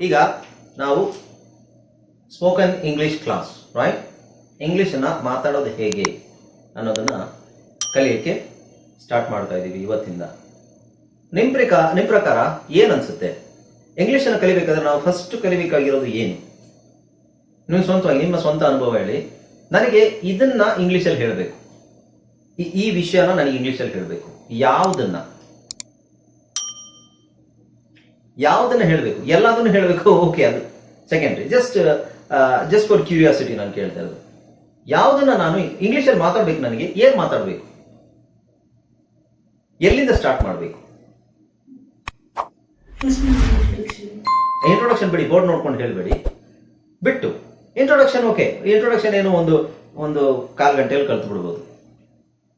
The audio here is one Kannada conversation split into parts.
ಈಗ ನಾವು ಸ್ಪೋಕನ್ ಇಂಗ್ಲಿಷ್ ಕ್ಲಾಸ್ ರೈಟ್ ಇಂಗ್ಲೀಷನ್ನು ಮಾತಾಡೋದು ಹೇಗೆ ಅನ್ನೋದನ್ನು ಕಲಿಯೋಕ್ಕೆ ಸ್ಟಾರ್ಟ್ ಮಾಡ್ತಾ ಇದ್ದೀವಿ ಇವತ್ತಿಂದ. ನಿಮ್ಮ ಪ್ರಕಾರ ನಿಮ್ಮ ಪ್ರಕಾರ ಏನು ಅನ್ಸುತ್ತೆ? ಇಂಗ್ಲೀಷನ್ನು ಕಲಿಬೇಕಾದ್ರೆ ನಾವು ಫಸ್ಟ್ ಕಲಿಬೇಕಾಗಿರೋದು ಏನು? ನಿಮ್ಮ ಸ್ವಂತವಾಗಿ, ನಿಮ್ಮ ಸ್ವಂತ ಅನುಭವ ಹೇಳಿ. ನನಗೆ ಇದನ್ನ ಇಂಗ್ಲೀಷಲ್ಲಿ ಹೇಳಬೇಕು. ಈ ವಿಷಯನ ನನಗೆ ಇಂಗ್ಲೀಷಲ್ಲಿ ಹೇಳಬೇಕು. ಯಾವುದನ್ನ? ಯಾವುದನ್ನ ಹೇಳಬೇಕು? ಎಲ್ಲದನ್ನು ಹೇಳಬೇಕು? ಓಕೆ ಅದು secondary just just for curiosity ನಾನು ಕೇಳ್ತಾ ಇರೋದು. ಯಾವುದನ್ನ ನಾನು ಇಂಗ್ಲಿಷಲ್ಲಿ ಮಾತಾಡ್ಬೇಕು ನನಗೆ? ಏನ್ ಮಾತಾಡಬೇಕು? ಎಲ್ಲಿಂದ ಸ್ಟಾರ್ಟ್ ಮಾಡಬೇಕು? ಇಂಟ್ರೊಡಕ್ಷನ್ ಬಿಡಿ ಬೋರ್ಡ್ ನೋಡ್ಕೊಂಡು ಹೇಳಬೇಡಿ. ಬಿಟ್ಟು. ಇಂಟ್ರೊಡಕ್ಷನ್ ಓಕೆ ಇಂಟ್ರೊಡಕ್ಷನ್ ಏನು ಒಂದು ಒಂದು ಕಾಲು ಗಂಟೆಯಲ್ಲಿ ಕಲ್ತು ಬಿಡ್ಬೋದು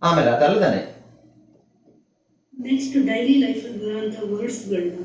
ಆಮೇಲೆ ಅದಲ್ಲದಾನೆ ನೆಕ್ಸ್ಟ್ ಡೈಲಿ ಲೈಫ್ ಬರುವಂತ ವರ್ಡ್ಸ್ಗಳನ್ನ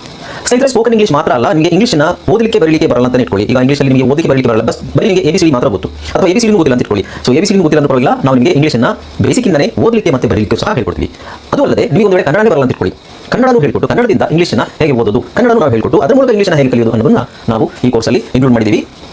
ಸ್ನೇಹಿತರೆ ಸ್ಪೋಕನ್ ಇಂಗ್ಲಿಷ್ ಮಾತ್ರ ಅಲ್ಲ, ನಿಮಗೆ ಇಂಗ್ಲಿಷ್ನ ಓದಲಿಕ್ಕೆ, ಬರಲಿಕ್ಕೆ ಬರಲ್ಲ ಅಂತ ಇಟ್ಕೊಳ್ಳಿ. ಈಗ ಇಂಗ್ಲಿಷಲ್ಲಿ ನಿಮಗೆ ಓದಲಿಕ್ಕೆ, ಬರಲಿಕ್ಕೆ ಬರಲ್ಲ. ಬಸ್ ಬರೀ ನಿಮಗೆ ಎಬಿಸಿ ಮಾತ್ರ ಗೊತ್ತು. ಅಥವಾ ಎಬಿಸಿ ಗೊತ್ತಿಲ್ಲ ಅಂತ ಇಟ್ಕೊಳ್ಳಿ. ಸೊ ಎಬಿಸಿ ಗೊತ್ತಿಲ್ಲ ಅಂತ ಪರವಾಗಿಲ್ಲ, ನಾವು ನಿಮಗೆ ಇಂಗ್ಲಿಷ್ನ ಬೇಸಿಕ್ಕಿಂದನೇ ಓದಲಿಕ್ಕೆ ಮತ್ತೆ ಬರಲಿಕ್ಕೆ ಸಹ ಹೇಳ್ಕೊಡ್ತೀವಿ. ಅದು ಅಲ್ಲದೆ, ನೀವು ಒಂದು ವೇಳೆ ಕನ್ನಡನೇ ಬರಲ್ಲ ಅಂತ ಇಟ್ಕೊಳ್ಳಿ. ಕನ್ನಡನೂ ಹೇಳ್ಕೊಟ್ಟು, ಕನ್ನಡದಿಂದ ಇಂಗ್ಲಿಷ್ನ ಹೇಗೆ ಓದೋದು, ಕನ್ನಡನೂ ನಾವು ಹೇಳ್ಕೊಟ್ಟು, ಅದರ ಮೂಲಕ ಇಂಗ್ಲಿಷ್ನ ಹೇಗೆ ಕಲಿಯೋದು ಅನ್ನೋದನ್ನ ನಾವು ಈ ಕೋರ್ಸಲ್ಲಿ ಇನ್ಕ್ಲೂಡ್ ಮಾಡಿದ್ದೀವಿ.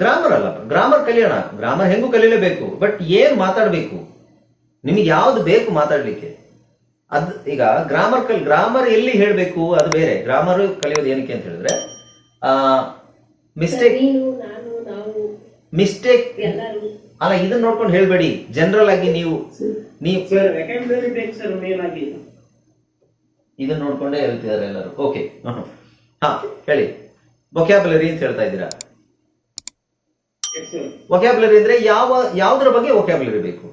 ಗ್ರಾಮರ್ ಅಲ್ಲ. ಗ್ರಾಮರ್ ಕಲಿಯೋಣ. ಗ್ರಾಮರ್ ಹೆಂಗೂ ಕಲಿಯಲೇಬೇಕು ಬಟ್ ಏನ್ ಮಾತಾಡಬೇಕು? ನಿಮಗೆ ಯಾವ್ದು ಬೇಕು ಮಾತಾಡ್ಲಿಕ್ಕೆ? ಅದ್ ಈಗ ಗ್ರಾಮರ್ ಕಲ್ ಗ್ರಾಮರ್ ಎಲ್ಲಿ ಹೇಳ್ಬೇಕು? ಅದು ಬೇರೆ. ಗ್ರಾಮರ್ ಕಲಿಯೋದು ಏನಕ್ಕೆ ಅಂತ ಹೇಳಿದ್ರೆ ಆ ಮಿಸ್ಟೇಕ್ ನೀನು ನಾನು ಮಿಸ್ಟೇಕ್ ಎಲ್ಲರೂ. ಅಲ್ಲ ಇದನ್ನ ನೋಡ್ಕೊಂಡು ಹೇಳ್ಬೇಡಿ. ಜನರಲ್ ಆಗಿ ನೀವು ನೀವು ಇದನ್ನ ನೋಡ್ಕೊಂಡೇ ಹೇಳ್ತಿದ್ದಾರೆ ಎಲ್ಲರೂ. ಓಕೆ ಹಾ ಹೇಳಿ. ವೊಕ್ಯಾಬುಲರಿ ಅಂತ ಹೇಳ್ತಾ ಇದ್ದೀರಾ? ಸರ್ ಅಂದ್ರೆ ಯಾವ ಯಾವ್ದ್ರ ಬಗ್ಗೆ ವೊಕ್ಯಾಬ್ಯುಲರಿ ಬೇಕು?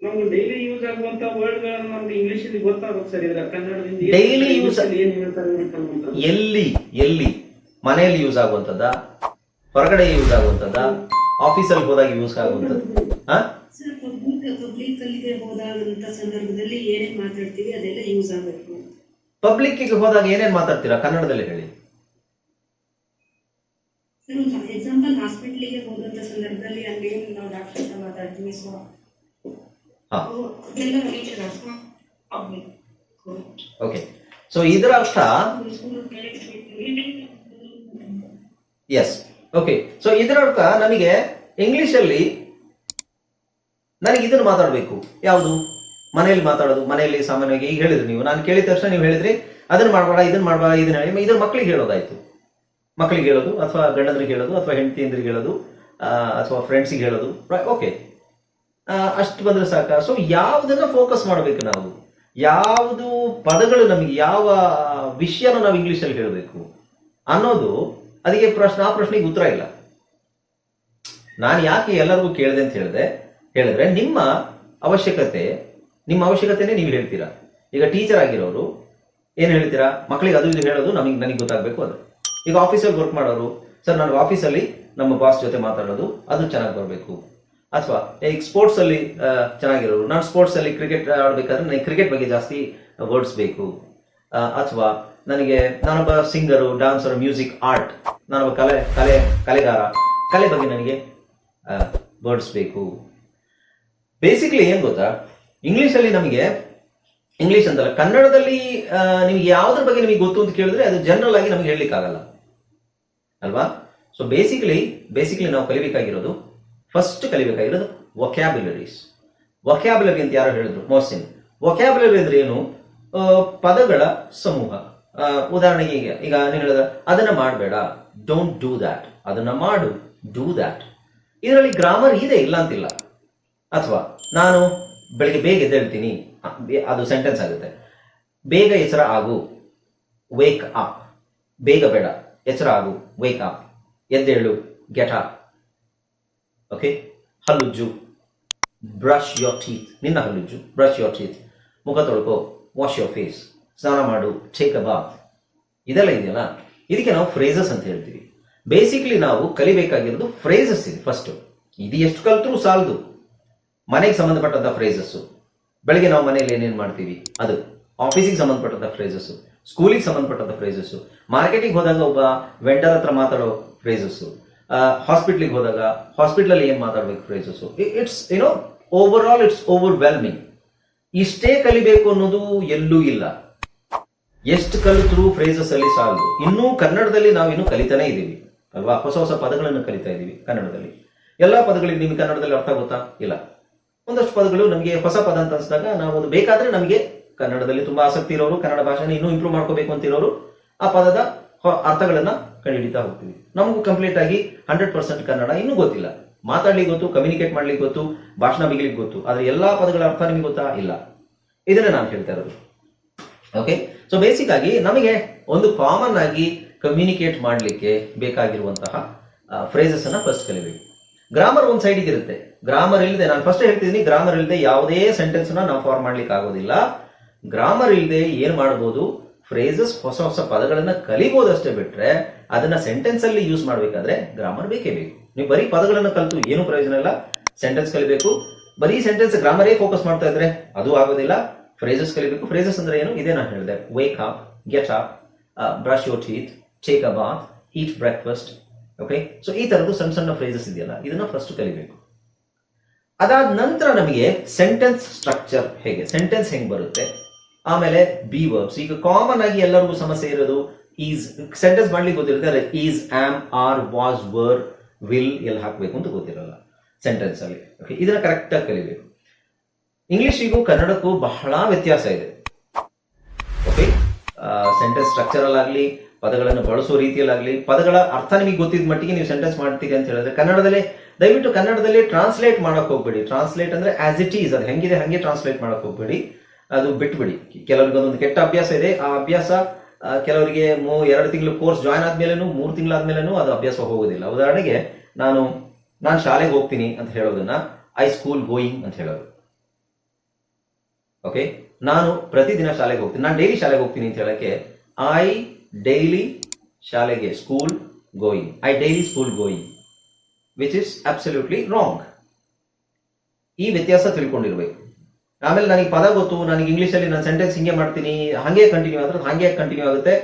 ನಮ್ಗೆ ಡೈಲಿ ಯೂಸ್ ಆಗುವಂತ ವರ್ಡ್ ಗಳನ್ನ ನಮ್ಗೆ ಇಂಗ್ಲಿಷ್ ಅಲ್ಲಿ ಗೊತ್ತಾಗುತ್ತೆ ಸರ್ ಇದ್ರ ಕನ್ನಡದಿಂದ ಡೈಲಿ ಯೂಸ್ ಅಲ್ಲಿ ಏನ್ ಹೇಳ್ತಾರೆ ಎಲ್ಲಿ ಎಲ್ಲಿ? ಮನೆಯಲ್ಲಿ ಯೂಸ್ ಆಗುವಂತದ್ದ ಹೊರಗಡೆ ಯೂಸ್ ಆಗುವಂತದ್ದ ಆಫೀಸಲ್ಲಿ ಹೋದಾಗ ಯೂಸ್ ಆಗುವಂತದ್ದು ಹಾ? ಸರ್ ಪಬ್ಲಿಕ್ ಪಬ್ಲಿಕ್ ಅಲ್ಲಿಗೆ ಹೋದಾಗಂತ ಸಂದರ್ಭದಲ್ಲಿ ಏನೇನ್ ಮಾತಾಡ್ತೀವಿ ಅದೆಲ್ಲ ಯೂಸ್ ಆಗಬೇಕು. ಪಬ್ಲಿಕ್ಕಿಗೆ ಹೋದಾಗ ಏನೇನ್ ಮಾತಾಡ್ತೀರಾ? ಕನ್ನಡದಲ್ಲಿ ಹೇಳಿ. ಎಕ್ಸಾಂಪಲ್ ಹಾಸ್ಪಿಟ್ಲಿಗೆ ಹೋದಂತ ಸಂದರ್ಭದಲ್ಲಿ ಅಲ್ಲಿ ನಾವು ಡಾಕ್ಟರ್ ಹತ್ರ ಮಾತಾಡ್ತೀವಿ? ಸೊ ಅದೆಲ್ಲ ರೀಚರ್ ಪಬ್ಲಿಕ್ ಓಕೆ ಸೊ ಇದರ ಅರ್ಥ ಎಸ್ ಓಕೆ ಸೊ ಇದರ ಅರ್ಥ ನನಗೆ ಇಂಗ್ಲಿಷ್ ಅಲ್ಲಿ ನನಗೆ ಇದನ್ನು ಮಾತಾಡಬೇಕು. ಯಾವುದು? ಮನೆಯಲ್ಲಿ ಮಾತಾಡೋದು. ಮನೆಯಲ್ಲಿ ಸಾಮಾನ್ಯವಾಗಿ ಈಗ ಹೇಳಿದ್ರಿ ನೀವು. ನಾನು ಕೇಳಿದ ತಕ್ಷಣ ನೀವು ಹೇಳಿದ್ರಿ. ಅದನ್ನ ಮಾಡಬೇಡ ಇದನ್ನ ಮಾಡಬೇಡ ಇದನ್ನ ಹೇಳಿ. ಇದನ್ನ ಮಕ್ಕಳಿಗೆ ಹೇಳೋದಾಯ್ತು. ಮಕ್ಕಳಿಗೆ ಹೇಳೋದು, ಅಥವಾ ಗಂಡಂದ್ರಿಗೆ ಹೇಳೋದು, ಅಥವಾ ಹೆಂಡತಿಯಂದ್ರಿಗೆ ಹೇಳೋದು ಅಥವಾ ಫ್ರೆಂಡ್ಸಿಗೆ ಹೇಳೋದು. ಓಕೆ ಅಷ್ಟು ಬಂದ್ರೆ ಸಾಕ. ಸೊ ಯಾವುದನ್ನ ಫೋಕಸ್ ಮಾಡಬೇಕು ನಾವು? ಯಾವುದು ಪದಗಳು ನಮಗೆ ಯಾವ ವಿಷಯನ ನಾವು ಇಂಗ್ಲಿಷ್ ಅಲ್ಲಿ ಹೇಳಬೇಕು? ಅನ್ನೋದು ಅದಕ್ಕೆ ಪ್ರಶ್ನೆ, ಆ ಪ್ರಶ್ನೆಗೆ ಉತ್ತರ ಇಲ್ಲ. ನಾನು ಯಾಕೆ ಎಲ್ಲರಿಗೂ ಕೇಳಿದೆ ಅಂತ ಹೇಳಿದೆ? ಹೇಳಿದ್ರೆ ನಿಮ್ಮ ಅವಶ್ಯಕತೆ, ನಿಮ್ಮ ಅವಶ್ಯಕತೆನೇ ನೀವು ಹೇಳ್ತೀರಾ? ಈಗ ಟೀಚರ್ ಆಗಿರೋರು ಏನು ಹೇಳ್ತೀರಾ? ಮಕ್ಕಳಿಗೆ ಅದು ಇದು ಹೇಳೋದು ನಮಗೆ, ನನಗೆ ಗೊತ್ತಾಗಬೇಕು ಅದು. ಈಗ ಆಫೀಸಲ್ಲಿ ವರ್ಕ್ ಮಾಡೋರು ಸರ್ ನನಗೆ ಆಫೀಸಲ್ಲಿ ನಮ್ಮ ಬಾಸ್ ಜೊತೆ ಮಾತಾಡೋದು, ಅದು ಚೆನ್ನಾಗಿ ಬರಬೇಕು. ಅಥವಾ ಈಗ ಸ್ಪೋರ್ಟ್ಸ್ ಅಲ್ಲಿ ಚೆನ್ನಾಗಿರೋರು, ನಾನು ಸ್ಪೋರ್ಟ್ಸ್ ಅಲ್ಲಿ ಕ್ರಿಕೆಟ್ ಆಡ್ಬೇಕಾದ್ರೆ ನನಗೆ ಕ್ರಿಕೆಟ್ ಬಗ್ಗೆ ಜಾಸ್ತಿ ವರ್ಡ್ಸ್ ಬೇಕು. ಅಥವಾ, ನನಗೆ ನಾನೊಬ್ಬ ಸಿಂಗರು ಡಾನ್ಸರ್ ಮ್ಯೂಸಿಕ್ ಆರ್ಟ್ ನಾನೊಬ್ಬ ಕಲೆ ಕಲೆ, ಕಲೆಗಾರ, ಕಲೆ ಬಗ್ಗೆ ನನಗೆ ವರ್ಡ್ಸ್ ಬೇಕು. ಬೇಸಿಕ್ಲಿ ಏನು ಗೊತ್ತಾ? ಇಂಗ್ಲೀಷಲ್ಲಿ ನಮಗೆ ಇಂಗ್ಲಿಷ್ ಅಂತಲ್ಲ, ಕನ್ನಡದಲ್ಲಿ ನಿಮ್ಗೆ ಯಾವ್ದ್ರ ಬಗ್ಗೆ ನಿಮಗೆ ಗೊತ್ತು ಅಂತ ಕೇಳಿದ್ರೆ ಅದು ಜನರಲ್ ಆಗಿ ನಮಗೆ ಹೇಳಲಿಕ್ಕೆ ಆಗಲ್ಲ ಅಲ್ವಾ? ಸೊ ಬೇಸಿಕಲಿ ಬೇಸಿಕಲಿ ನಾವು ಕಲಿಬೇಕಾಗಿರೋದು ಫಸ್ಟ್ ಕಲಿಬೇಕಾಗಿರೋದು ವೊಕ್ಯಾಬ್ಯುಲರೀಸ್ ವೊಕ್ಯಾಬ್ಯುಲರಿ ಅಂತ ಯಾರು ಹೇಳಿದ್ರು ಮೋಸಿನ್ ವೊಕ್ಯಾಬ್ಯುಲರಿ ಅಂದ್ರೆ ಏನು? ಪದಗಳ ಸಮೂಹ. ಉದಾಹರಣೆಗೆ ಈಗ ಈಗ ನೀನು ಹೇಳಿದ, ಅದನ್ನ ಮಾಡಬೇಡ. ಡೋಂಟ್ ಡೂ ದ್ಯಾಟ್ ಅದನ್ನ ಮಾಡು. ಡೂ ದ್ಯಾಟ್ ಇದರಲ್ಲಿ ಗ್ರಾಮರ್ ಇದೆ, ಇಲ್ಲ ಅಂತಿಲ್ಲ. ಅಥವಾ ನಾನು ಬೆಳಿಗ್ಗೆ ಬೇಗ ಎದ್ದೇಳ್ತೀನಿ ಅದು ಸೆಂಟೆನ್ಸ್ ಆಗುತ್ತೆ. ಬೇಗ ಎಚ್ಚರ ಆಗು. ವೇಕ್ ಅಪ್ ಬೇಗ ಬೇಡ. ಎಚ್ಚರ ಆಗು ವೇಕ್ ಅಪ್ ಎದ್ದೇಳು ಗೆಟ್ ಅಪ್ ಓಕೆ ಹಲ್ಲುಜ್ಜು. ಬ್ರಷ್ ಯೋರ್ ಟೀತ್ ನಿನ್ನ ಹಲ್ಲುಜ್ಜು. ಬ್ರಷ್ ಯೋರ್ ಟೀತ್ ಮುಖ ತೊಳ್ಕೊ ವಾಶ್ ಯೋರ್ ಫೇಸ್ ಸ್ನಾನ ಮಾಡು ಟೇಕ್ ಅ ಬಾತ್ ಇದೆಲ್ಲ ಇದೆಯಲ್ಲ? ಇದಕ್ಕೆ ನಾವು ಫ್ರೇಸಸ್ ಅಂತ ಹೇಳ್ತೀವಿ. ಬೇಸಿಕ್ಲಿ ನಾವು ಕಲಿಬೇಕಾಗಿರೋದು ಫ್ರೇಸಸ್ ಇದೆ ಫಸ್ಟ್ ಇದು ಎಷ್ಟು ಕಲ್ತರೂ ಸಾಲದು. ಮನೆಗೆ ಸಂಬಂಧಪಟ್ಟಂತ ಫ್ರೇಸಸ್ಸು ಬೆಳಗ್ಗೆ ನಾವು ಮನೆಯಲ್ಲಿ ಏನೇನು ಮಾಡ್ತೀವಿ? ಅದು. ಆಫೀಸಿಗೆ ಸಂಬಂಧಪಟ್ಟಂತ ಫ್ರೇಸಸ್ಸು ಸ್ಕೂಲಿಗೆ ಸಂಬಂಧಪಟ್ಟಂತ ಫ್ರೇಸಸ್ಸು ಮಾರ್ಕೆಟಿಂಗ್ ಹೋದಾಗ ಒಬ್ಬ ವೆಂಡರ್ ಹತ್ರ ಮಾತಾಡೋ ಫ್ರೇಸಸ್ಸು ಹಾಸ್ಪಿಟ್ಲಿಗೆ ಹೋದಾಗ ಹಾಸ್ಪಿಟ್ಲಲ್ಲಿ ಏನು ಮಾತಾಡ್ಬೇಕು ಫ್ರೇಸಸ್ಸು ಇಟ್ಸ್ ಏನೋ over all it's overwhelming ಇಷ್ಟೇ ಕಲಿಬೇಕು ಅನ್ನೋದು ಎಲ್ಲೂ ಇಲ್ಲ. ಎಷ್ಟು ಕಲಿತರೂ ಫ್ರೇಸಸ್ ಅಲ್ಲಿ ಸಾಲದು. ಇನ್ನೂ ಕನ್ನಡದಲ್ಲಿ ನಾವು ಇನ್ನೂ ಕಲಿತಾನೇ ಇದ್ದೀವಿ ಅಲ್ವಾ? ಹೊಸ ಹೊಸ ಪದಗಳನ್ನು ಕಲಿತಾ ಇದ್ದೀವಿ ಕನ್ನಡದಲ್ಲಿ. ಎಲ್ಲ ಪದಗಳಿಗೆ ನಿಮಗೆ ಕನ್ನಡದಲ್ಲಿ ಅರ್ಥ ಗೊತ್ತಾ ಇಲ್ಲ. ಒಂದಷ್ಟು ಪದಗಳು ನಮಗೆ ಹೊಸ ಪದ ಅಂತ ಅನ್ಸಿದಾಗ ನಾವು ಒಂದು ಬೇಕಾದ್ರೆ ನಮಗೆ ಕನ್ನಡದಲ್ಲಿ ತುಂಬಾ ಆಸಕ್ತಿ ಇರೋರು, ಕನ್ನಡ ಭಾಷೆನ ಇನ್ನೂ ಇಂಪ್ರೂವ್ ಮಾಡ್ಕೋಬೇಕು ಅಂತಿರೋರು, ಆ ಪದದ ಅರ್ಥಗಳನ್ನ ಕಂಡುಹಿಡಿತಾ ಹೋಗ್ತೀವಿ. ನಮಗೂ ಕಂಪ್ಲೀಟ್ ಆಗಿ ಹಂಡ್ರೆಡ್ ಪರ್ಸೆಂಟ್ ಕನ್ನಡ ಇನ್ನೂ ಗೊತ್ತಿಲ್ಲ. ಮಾತಾಡ್ಲಿಕ್ಕೆ ಗೊತ್ತು ಕಮ್ಯುನಿಕೇಟ್ ಮಾಡ್ಲಿಕ್ಕೆ ಗೊತ್ತು, ಭಾಷಣ ಬಿಗ್ಲಿಕ್ಕೆ ಗೊತ್ತು, ಆದ್ರೆ ಎಲ್ಲಾ ಪದಗಳ ಅರ್ಥ ನಿಮಗೆ ಗೊತ್ತಾ? ಇಲ್ಲ. ಇದನ್ನೇ ನಾನು ಹೇಳ್ತಾ ಇರೋದು. ಓಕೆ ಸೊ ಬೇಸಿಕ್ ಆಗಿ ನಮಗೆ ಒಂದು ಕಾಮನ್ ಆಗಿ ಕಮ್ಯುನಿಕೇಟ್ ಮಾಡಲಿಕ್ಕೆ ಬೇಕಾಗಿರುವಂತಹ ಫ್ರೇಸಸ್ ಅನ್ನ ಫಸ್ಟ್ ಕಲಿಬೇಕು. ಗ್ರಾಮರ್ ಒಂದ್ ಸೈಡಿಗೆ ಇರುತ್ತೆ ಗ್ರಾಮರ್ ಇಲ್ಲದೆ ನಾನು ಫಸ್ಟ್ ಹೇಳ್ತಿದ್ದೀನಿ ಗ್ರಾಮರ್ ಇಲ್ಲದೆ ಯಾವುದೇ ಸೆಂಟೆನ್ಸ್ ನಾವು ಫಾರ್ಮ್ ಮಾಡ್ಲಿಕ್ಕೆ ಆಗೋದಿಲ್ಲ. ಗ್ರಾಮರ್ ಇಲ್ಲದೆ ಏನು ಮಾಡ್ಬೋದು? ಫ್ರೇಸಸ್ ಹೊಸ ಹೊಸ ಪದಗಳನ್ನು ಕಲಿಬೋದಷ್ಟೇ ಬಿಟ್ರೆ ಅದನ್ನ ಸೆಂಟೆನ್ಸ್ ಅಲ್ಲಿ ಯೂಸ್ ಮಾಡಬೇಕಾದ್ರೆ ಗ್ರಾಮರ್ ಬೇಕೇ ಬೇಕು. ನೀವು ಬರೀ ಪದಗಳನ್ನು ಕಲಿತು ಏನು ಪ್ರಯೋಜನ ಇಲ್ಲ. ಸೆಂಟೆನ್ಸ್ ಕಲಿಬೇಕು. ಬರೀ ಸೆಂಟೆನ್ಸ್ ಗ್ರಾಮರೇ ಫೋಕಸ್ ಮಾಡ್ತಾ ಇದ್ರೆ ಅದು ಆಗೋದಿಲ್ಲ. ಫ್ರೇಸಸ್ ಕಲಿಬೇಕು. ಫ್ರೇಸಸ್ ಅಂದ್ರೆ ಏನು? ಇದೇ ನಾನು ಹೇಳಿದೆ. Wake up get up brush your teeth take a bath eat breakfast okay so ಈ ತರದ್ದು ಸಣ್ಣ ಸಣ್ಣ ಫ್ರೇಸಸ್ ಇದೆಯಲ್ಲ, ಇದನ್ನ ಫಸ್ಟ್ ಕಲಿಬೇಕು. ಅದಾದ ನಂತರ ನಮಗೆ ಸೆಂಟೆನ್ಸ್ ಸ್ಟ್ರಕ್ಚರ್ ಹೇಗೆ? ಸೆಂಟೆನ್ಸ್ ಹೆಂಗೆ ಬರುತ್ತೆ? ಆಮೇಲೆ ಬಿ ವರ್ಬ್ಸ್ ಈಗ ಕಾಮನ್ ಆಗಿ ಎಲ್ಲರಿಗೂ ಸಮಸ್ಯೆ ಇರೋದು ಈಸ್ ಸೆಂಟೆನ್ಸ್ ಮಾಡ್ಲಿಕ್ಕೆ ಗೊತ್ತಿರುತ್ತೆ is am are was were will ಎಲ್ಲ ಹಾಕ್ಬೇಕು ಅಂತ ಗೊತ್ತಿರಲ್ಲ ಸೆಂಟೆನ್ಸ್ ಅಲ್ಲಿ. ಓಕೆ ಇದನ್ನ ಕರೆಕ್ಟ್ ಆಗಿ ಕಲಿಬೇಕು. ಇಂಗ್ಲಿಷಿಗೂ ಕನ್ನಡಕ್ಕೂ ಬಹಳ ವ್ಯತ್ಯಾಸ ಇದೆ. ಓಕೆ ಸೆಂಟೆನ್ಸ್ ಸ್ಟ್ರಕ್ಚರಲ್ ಆಗಲಿ, ಪದಗಳನ್ನು ಬಳಸೋ ರೀತಿಯಲ್ಲಾಗಲಿ ಪದಗಳ ಅರ್ಥ ನಿಮಗೆ ಗೊತ್ತಿದ್ದ ಮಟ್ಟಿಗೆ ನೀವು ಸೆಂಟೆನ್ಸ್ ಮಾಡ್ತೀರಿ ಅಂತ ಹೇಳಿದ್ರೆ ಕನ್ನಡದಲ್ಲಿ, ದಯವಿಟ್ಟು ಕನ್ನಡದಲ್ಲಿ ಟ್ರಾನ್ಸ್ಲೇಟ್ ಮಾಡಕ್ ಹೋಗ್ಬೇಡಿ. ಟ್ರಾನ್ಸ್ಲೇಟ್ ಅಂದ್ರೆ ಆಸ್ ಇಟ್ ಈಸ್ ಅದು ಹೆಂಗಿದೆ, ಹಂಗೆ ಟ್ರಾನ್ಸ್ಲೇಟ್ ಮಾಡಕ್ ಹೋಗ್ಬೇಡಿ. ಅದು ಬಿಟ್ಬಿಡಿ. ಕೆಲವರಿಗೆ ಒಂದೊಂದು ಕೆಟ್ಟ ಅಭ್ಯಾಸ ಇದೆ. ಆ ಅಭ್ಯಾಸ ಕೆಲವರಿಗೆ ಮೂ, ಎರಡು ತಿಂಗಳು ಕೋರ್ಸ್ ಜಾಯ್ನ್ ಆದ್ಮೇಲೆನೂ, ಮೂರು ತಿಂಗಳಾದ್ಮೇಲೆನೂ ಅದು ಅಭ್ಯಾಸ ಹೋಗೋದಿಲ್ಲ. ಉದಾಹರಣೆಗೆ, ನಾನು ನಾನು ಶಾಲೆಗೆ ಹೋಗ್ತೀನಿ ಅಂತ ಹೇಳೋದನ್ನ ಐ ಸ್ಕೂಲ್ ಗೋಯಿಂಗ್ ಅಂತ ಹೇಳೋದು. ಓಕೆ ನಾನು ಪ್ರತಿದಿನ ಶಾಲೆಗೆ ಹೋಗ್ತೀನಿ. ನಾನು ಡೈಲಿ ಶಾಲೆಗೆ ಹೋಗ್ತೀನಿ ಅಂತ ಹೇಳಕ್ಕೆ ಐ ಡೈಲಿ ಶಾಲೆಗೆ school going I daily school going which is absolutely wrong ಈ ವ್ಯತ್ಯಾಸ ತಿಳ್ಕೊಂಡಿರ್ಬೇಕು. ಆಮೇಲೆ ನನಗೆ ಪದ ಗೊತ್ತು, ನನಗೆ ಇಂಗ್ಲೀಷಲ್ಲಿ ನಾನು ಸೆಂಟೆನ್ಸ್ ಹಿಂಗೆ ಮಾಡ್ತೀನಿ, ಹಾಗೆ ಕಂಟಿನ್ಯೂ ಆದ್ರೆ ಹಾಗೆ ಕಂಟಿನ್ಯೂ ಆಗುತ್ತೆ.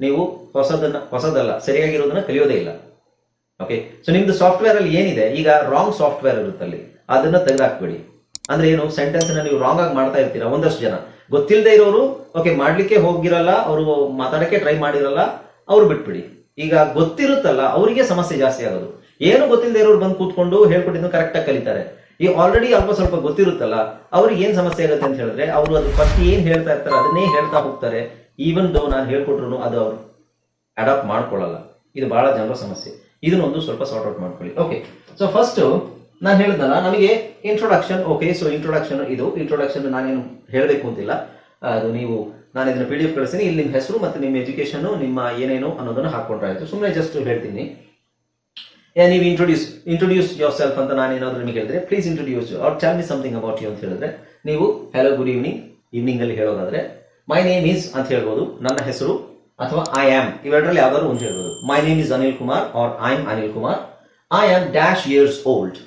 ನೀವು ಹೊಸದನ್ನ, ಹೊಸದಲ್ಲ, ಸರಿಯಾಗಿರೋದನ್ನ ಕಲಿಯೋದೇ ಇಲ್ಲ. ಓಕೆ ಸೊ ನಿಮ್ದು ಸಾಫ್ಟ್ವೇರ್ ಅಲ್ಲಿ ಏನಿದೆ? ಈಗ ರಾಂಗ್ ಸಾಫ್ಟ್ವೇರ್ ಇರುತ್ತೆ ಅಲ್ಲಿ. ಅದನ್ನ ತೆಗೆದಾಕ್ಬೇಡಿ. ಅಂದ್ರೆ ಏನು? ಸೆಂಟೆನ್ಸ್ ನೀವು ರಾಂಗ್ ಆಗಿ ಮಾಡ್ತಾ ಇರ್ತೀರಾ? ಒಂದಷ್ಟು ಜನ. ಗೊತ್ತಿಲ್ಲದೆ ಇರೋರು ಓಕೆ ಮಾಡ್ಲಿಕ್ಕೆ ಹೋಗಿರಲ್ಲ, ಅವರು ಮಾತಾಡಕ್ಕೆ ಟ್ರೈ ಮಾಡಿರಲ್ಲ, ಅವ್ರು ಬಿಟ್ಬಿಡಿ. ಈಗ ಗೊತ್ತಿರುತ್ತಲ್ಲ, ಅವರಿಗೆ ಸಮಸ್ಯೆ ಜಾಸ್ತಿ ಆಗೋದು. ಏನು ಗೊತ್ತಿಲ್ಲದೆ ಇರೋರು ಬಂದು ಕೂತ್ಕೊಂಡು ಹೇಳ್ಕೊಟ್ಟಿದ್ದು ಕರೆಕ್ಟ್ ಆಗಿ ಕಲಿತಾರೆ. ಈ ಆಲ್ರೆಡಿ ಅಲ್ಪ ಸ್ವಲ್ಪ ಗೊತ್ತಿರುತ್ತಲ್ಲ, ಅವ್ರಿಗೆ ಏನ್ ಸಮಸ್ಯೆ ಆಗುತ್ತೆ ಅಂತ ಹೇಳಿದ್ರೆ, ಅವರು ಅದು ಫಸ್ಟ್ ಏನ್ ಹೇಳ್ತಾ ಇರ್ತಾರೆ, ಅದನ್ನೇ ಹೇಳ್ತಾ ಹೋಗ್ತಾರೆ. ಈವನ್ ದೋ ನಾನು ಹೇಳ್ಕೊಟ್ರು ಅದು ಅವರು ಅಡಾಪ್ಟ್ ಮಾಡ್ಕೊಳ್ಳಲ್ಲ. ಇದು ಬಹಳ ಜನರ ಸಮಸ್ಯೆ. ಇದನ್ನೊಂದು ಸ್ವಲ್ಪ ಸಾರ್ಟ್ ಔಟ್ ಮಾಡ್ಕೊಳ್ಳಿ. ಓಕೆ ಸೊ ಫಸ್ಟ್ ನಾನು ಹೇಳಿದ್ನಲ್ಲ, ನಮಗೆ ಇಂಟ್ರೊಡಕ್ಷನ್ ಓಕೆ ಸೊ ಇಂಟ್ರೊಡಕ್ಷನ್ ಇದು. ಇಂಟ್ರೊಡಕ್ಷನ್ ನಾನೇನು ಹೇಳಬೇಕು ಅಂತಿಲ್ಲ. ಅದು ನೀವು, ನಾನು ಇದನ್ನ ಪಿ ಡಿ ಕಳಿಸ್ತೀನಿ. ಇಲ್ಲಿ ನಿಮ್ಮ ಹೆಸರು ಮತ್ತು ನಿಮ್ಮ ಎಜುಕೇಶನ್ ನಿಮ್ಮ ಏನೇನು ಅನ್ನೋದನ್ನ ಹಾಕೊಂಡ್ರೆ ಸುಮ್ಮನೆ ಜಸ್ಟ್ ಹೇಳ್ತೀನಿ. ನೀವು ಇಂಟ್ರೊಡ್ಯೂಸ್ ಇಂಟ್ರೊಡ್ಯೂಸ್ ಯೋರ್ ಸೆಲ್ಫ್ ಅಂತ ನಾನು ಏನಾದ್ರು ನಿಮಗೆ ಹೇಳಿದ್ರೆ ಪ್ಲೀಸ್ ಇಂಟ್ರೊಡ್ಯೂಸ್ ಅವ್ರು tell me something about you ಅಂತ ಹೇಳಿದ್ರೆ, ನೀವು ಹೆಲೋ ಗುಡ್ ಈವ್ನಿಂಗ್ ಈವ್ನಿಂಗ್ ಅಲ್ಲಿ ಹೇಳೋದಾದ್ರೆ ಮೈ ನೇಮ್ ಈಸ್ ಅಂತ ಹೇಳ್ಬೋದು, ನನ್ನ ಹೆಸರು, ಅಥವಾ ಐ ಆಮ್ ಇವೆರಡರಲ್ಲಿ ಯಾವ್ದಾದ್ರು ಒಂದು ಹೇಳ್ಬೋದು. My name is Anil Kumar or I am Anil Kumar I am dash years old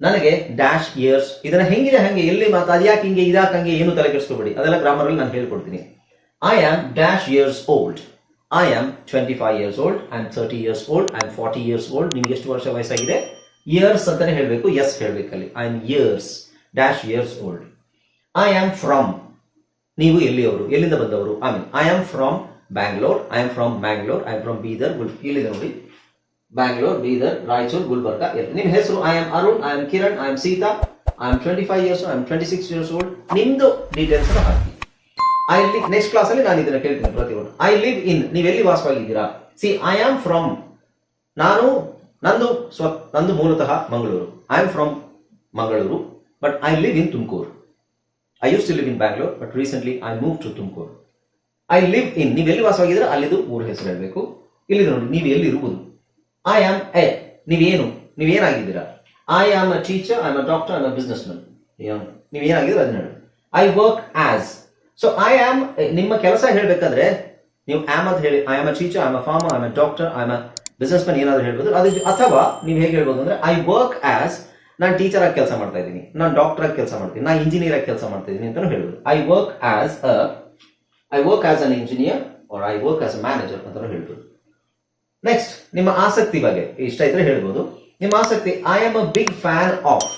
ನನಗೆ ಡ್ಯಾಶ್ ಇಯರ್ಸ್ ಇದನ್ನ ಹೆಂಗಿದೆ, ಹಂಗೆ, ಎಲ್ಲಿ ಮಾತು ಅದ್ಯಾಕೆ ಹಿಂಗೆ ಇದಾಕ ಹಂಗೆ, ಏನು ತಲೆ ಕೆಡಿಸ್ಕೋಬೇಡಿ. ಅದೆಲ್ಲ ಗ್ರಾಮರ್ ಅಲ್ಲಿ ನಾನು ಹೇಳ್ಕೊಡ್ತೀನಿ. I am dash years old I am twenty five years old I am thirty years old I am forty years old ನಿಮ್ಗೆ ಎಷ್ಟು ವರ್ಷ ವಯಸ್ಸಾಗಿದೆ ಇಯರ್ಸ್ ಅಂತಾನೆ ಹೇಳಬೇಕು S ಹೇಳಬೇಕಲ್ಲಿ I am years dash years old I am from ನೀವು ಎಲ್ಲಿಯವರು ಎಲ್ಲಿಂದ ಬಂದವರು I mean I am from Bangalore I am from Bangalore I am from Bidar ಗುಲ್ ಇಲ್ಲಿದೆ ನೋಡಿ ಬ್ಯಾಂಗ್ಳೂರ್ ಬೀದರ್ ರಾಯಚೂರ್ ಗುಲ್ಬರ್ಗ. ನಿಮ್ಮ ಹೆಸರು I am Arun I am Kiran I am Sita I am twenty five years I am twenty six years old ನಿಮ್ದು ಡೀಟೇಲ್ಸ್ ಹಾಕಿ ಐ ಲಿವ್ ನೆಕ್ಸ್ಟ್ ಕ್ಲಾಸ್ ಅಲ್ಲಿ ನಾನು ಇದನ್ನ ಕೇಳ್ತೀನಿ ಪ್ರತಿಯೊಂದು ಐ ಲಿವ್ ಇನ್ ನೀವು ಎಲ್ಲಿ ವಾಸವಾಗಿದ್ದೀರಾ? ಸಿ ಐ ಆಮ್ ಫ್ರಮ್ ನಾನು, ನಂದು ಸ್ವ, ನಂದು ಮೂಲತಃ Mangaluru. I am from Mangaluru but I live in Tumakuru. I use to live in Bangalore but recently I move to Tumakuru. I live in ನೀವು ಎಲ್ಲಿ ವಾಸವಾಗಿದ್ರೆ ಅಲ್ಲಿದು ಊರು ಹೆಸರು ಹೇಳಬೇಕು. ಇಲ್ಲಿ ನೋಡಿ, ನೀವು ಎಲ್ಲಿ ಇರುವುದು ಐ ಆಮ್ ಎ ನೀವೇನು ನೀವೇನಾಗಿದ್ದೀರಾ I am a teacher I am a doctor I am a businessman ನೀವೇನಾಗಿದ್ರೆ ಅದನ್ನ ಹೇಳಿ I work as so I am ನಿಮ್ಮ ಕೆಲಸ ಹೇಳಬೇಕಾದ್ರೆ, ನೀವು ಆಮ್ ಅಂತ ಹೇಳಿ I am a teacher I am a farmer I am a doctor I am a businessman ಏನಾದ್ರು ಹೇಳ್ಬೋದು. ಅದು ಅಥವಾ ನೀವು ಹೇಗೆ ಹೇಳ್ಬೋದು ಅಂದ್ರೆ ಐ ವರ್ಕ್ ಆಸ್ ನಾನು ಟೀಚರ್ ಆಗಿ ಕೆಲಸ ಮಾಡ್ತಾ ಇದ್ದೀನಿ, ನಾನು ಡಾಕ್ಟರ್ ಆಗಿ ಕೆಲಸ ಮಾಡ್ತೀನಿ, ನಾನು ಇಂಜಿನಿಯರ್ ಆಗಿ ಕೆಲಸ ಮಾಡ್ತಾ ಇದ್ದೀನಿ ಅಂತಾನು ಹೇಳ್ಬೋದು. I work as a I work as an engineer or I work as a manager ಅಂತಾನು ಹೇಳ್ಬೋದು. ನೆಕ್ಸ್ಟ್ ನಿಮ್ಮ ಆಸಕ್ತಿ ಬಗ್ಗೆ, ಇಷ್ಟ ಇದ್ರೆ ಹೇಳ್ಬೋದು. ನಿಮ್ಮ ಆಸಕ್ತಿ I am a big fan of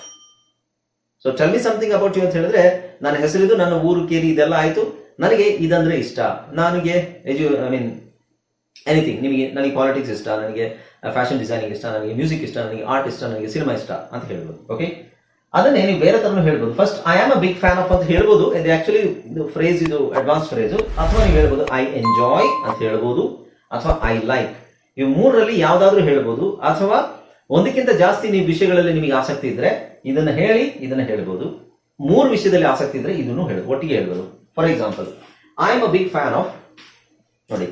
so tell me something about you ಅಂತ ಹೇಳಿದ್ರೆ ನನ್ನ ಹೆಸರಿದು ನನ್ನ ಊರು ಕೇರಿ, ಇದೆಲ್ಲ ಆಯ್ತು. ನನಗೆ ಇದಂದ್ರೆ ಇಷ್ಟ. ನನಗೆ ಎಜು ಐ ಮೀನ್ ಎನಿಥಿಂಗ್ ನಿಮಗೆ, ನನಗೆ ಪಾಲಿಟಿಕ್ಸ್ ಇಷ್ಟ, ನನಗೆ ಫ್ಯಾಷನ್ ಡಿಸೈನಿಂಗ್ ಇಷ್ಟ, ನನಗೆ ಮ್ಯೂಸಿಕ್ ಇಷ್ಟ, ನನಗೆ ಆರ್ಟ್ ಇಷ್ಟ, ನನಗೆ ಸಿನಿಮಾ ಇಷ್ಟ ಅಂತ ಹೇಳ್ಬೋದು ಓಕೆ ಅದನ್ನೇ ನೀವು ಬೇರೆ ತರನು ಹೇಳ್ಬೋದು. First I am a big fan of ಅಂತ ಹೇಳ್ಬೋದು. ಇದು ಆಕ್ಚುಲಿ ಫ್ರೇಸ್ ಇದು ಅಡ್ವಾನ್ಸ್ ಫ್ರೇಸು ಅಥವಾ ನೀವು ಹೇಳ್ಬೋದು ಐ ಎಂಜಾಯ್ ಅಂತ ಹೇಳ್ಬೋದು. ಅಥವಾ ಐ ಲೈಕ್ ಇವು ಮೂರರಲ್ಲಿ ಯಾವ್ದಾದ್ರು ಹೇಳ್ಬೋದು. ಅಥವಾ ಒಂದಕ್ಕಿಂತ ಜಾಸ್ತಿ ನೀವು ವಿಷಯಗಳಲ್ಲಿ ನಿಮಗೆ ಆಸಕ್ತಿ ಇದ್ರೆ, ಇದನ್ನ ಹೇಳಿ, ಇದನ್ನ ಹೇಳ್ಬೋದು. ಮೂರು ವಿಷಯದಲ್ಲಿ ಆಸಕ್ತಿ ಇದ್ರೆ ಇದನ್ನು ಹೇಳಿ, ಒಟ್ಟಿಗೆ ಹೇಳ್ಬೋದು. For example I am a big fan of ನೋಡಿ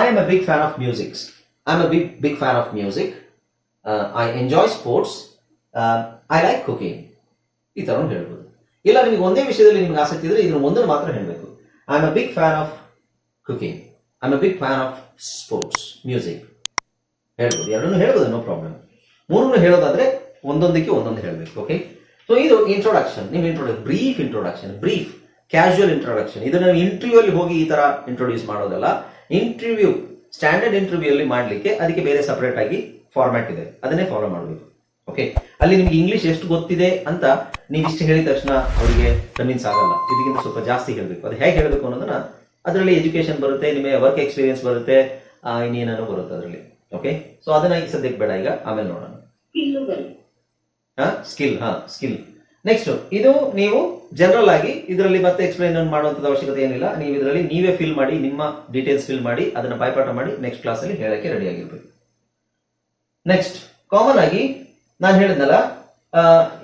I am a big fan of musics I am a big big fan of music I enjoy sports I like cooking ಈ ಥರ ಹೇಳ್ಬೋದು. ಇಲ್ಲ, ನಿಮಗೆ ಒಂದೇ ವಿಷಯದಲ್ಲಿ ನಿಮ್ಗೆ ಆಸಕ್ತಿ ಇದ್ರೆ ಇದನ್ನು ಒಂದನ್ನು ಮಾತ್ರ ಹೇಳಬೇಕು. I am a big fan of cooking I am a big fan of sports music ಹೇಳ್ಬೋದು. ಎರಡನ್ನೂ ಹೇಳ್ಬೋದು ನೋ ಪ್ರಾಬ್ಲಮ್ ಮೂರನ್ನು ಹೇಳೋದಾದ್ರೆ ಒಂದೊಂದಕ್ಕೆ ಒಂದೊಂದು ಹೇಳಬೇಕು ಓಕೆ ಸೊ ಇದು ಇಂಟ್ರೊಡಕ್ಷನ್ ನಿಮ್ಗೆ introduction brief introduction brief casual introduction ಇದನ್ನ ಇಂಟರ್ವ್ಯೂ ಅಲ್ಲಿ ಹೋಗಿ ಈ ತರ ಇಂಟ್ರೊಡ್ಯೂಸ್ ಮಾಡೋದಲ್ಲ. ಇಂಟರ್ವ್ಯೂ ಸ್ಟ್ಯಾಂಡರ್ಡ್ ಇಂಟರ್ವ್ಯೂ ಅಲ್ಲಿ ಮಾಡಲಿಕ್ಕೆ ಅದಕ್ಕೆ ಬೇರೆ ಸಪರೇಟ್ ಆಗಿ ಫಾರ್ಮ್ಯಾಟ್ ಇದೆ. ಅದನ್ನೇ ಫಾಲೋ ಮಾಡಬೇಕು. ಓಕೆ ಅಲ್ಲಿ ನಿಮ್ಗೆ ಇಂಗ್ಲಿಷ್ ಎಷ್ಟು ಗೊತ್ತಿದೆ ಅಂತ ನೀವು ಇಷ್ಟು ಹೇಳಿದ ತಕ್ಷಣ ಅವರಿಗೆ ಕನ್ವಿನ್ಸ್ ಆಗಲ್ಲ. ಇದಕ್ಕಿಂತ ಸ್ವಲ್ಪ ಜಾಸ್ತಿ ಹೇಳಬೇಕು. ಅದು ಹೇಗೆ ಹೇಳಬೇಕು ಅನ್ನೋದನ್ನ ಅದರಲ್ಲಿ ಎಜುಕೇಶನ್ ಬರುತ್ತೆ, ನಿಮಗೆ ವರ್ಕ್ ಎಕ್ಸ್ಪೀರಿಯನ್ಸ್ ಬರುತ್ತೆ ಇನ್ನೇನೋ ಬರುತ್ತೆ ಅದರಲ್ಲಿ. ಓಕೆ ಸೊ ಅದನ್ನ ಈಗ ಸದ್ಯಕ್ಕೆ ಬೇಡ ಈಗ. ಆಮೇಲೆ ನೋಡೋಣ. ಸ್ಕಿಲ್ ಹಾ ಸ್ಕಿಲ್ ನೆಕ್ಸ್ಟ್ ಇದು ನೀವು ಜನರಲ್ ಆಗಿ ಇದರಲ್ಲಿ ಮತ್ತೆ ಎಕ್ಸ್ಪ್ಲೈನ್ ಮಾಡುವಂತದ ಅವಶ್ಯಕತೆ ಏನಿಲ್ಲ. ನೀವು ಇದರಲ್ಲಿ ನೀವೇ ಫಿಲ್ ಮಾಡಿ, ನಿಮ್ಮ ಡೀಟೇಲ್ಸ್ ಫಿಲ್ ಮಾಡಿ, ಅದನ್ನ ಬಾಯ್ಪಾಠ ಮಾಡಿ ನೆಕ್ಸ್ಟ್ ಕ್ಲಾಸ್ ಅಲ್ಲಿ ಹೇಳಕ್ಕೆ ರೆಡಿ ಆಗಿರ್ಬೇಕು. ನೆಕ್ಸ್ಟ್ ಕಾಮನ್ ಆಗಿ ನಾನು ಹೇಳಿದ್ನಲ್ಲ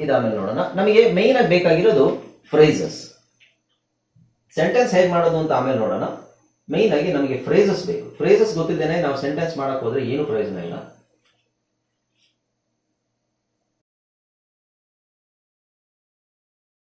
ಇದಾದ್ಮೇಲೆ ನೋಡೋಣ. ನಮಗೆ ಮೇನ್ ಆಗಿ ಬೇಕಾಗಿರೋದು ಫ್ರೇಸಸ್ ಸೆಂಟೆನ್ಸ್ ಹೇಗೆ ಮಾಡೋದು ಅಂತ ಆಮೇಲೆ ನೋಡೋಣ. ಮೇನ್ ಆಗಿ ನಮಗೆ ಫ್ರೇಸಸ್ ಬೇಕು. ಫ್ರೇಸಸ್ ಗೊತ್ತಿದ್ದೇನೆ, ನಾವು ಸೆಂಟೆನ್ಸ್ ಮಾಡಕ್ ಹೋದ್ರೆ ಏನು ಪ್ರಯೋಜನ ಇಲ್ಲ.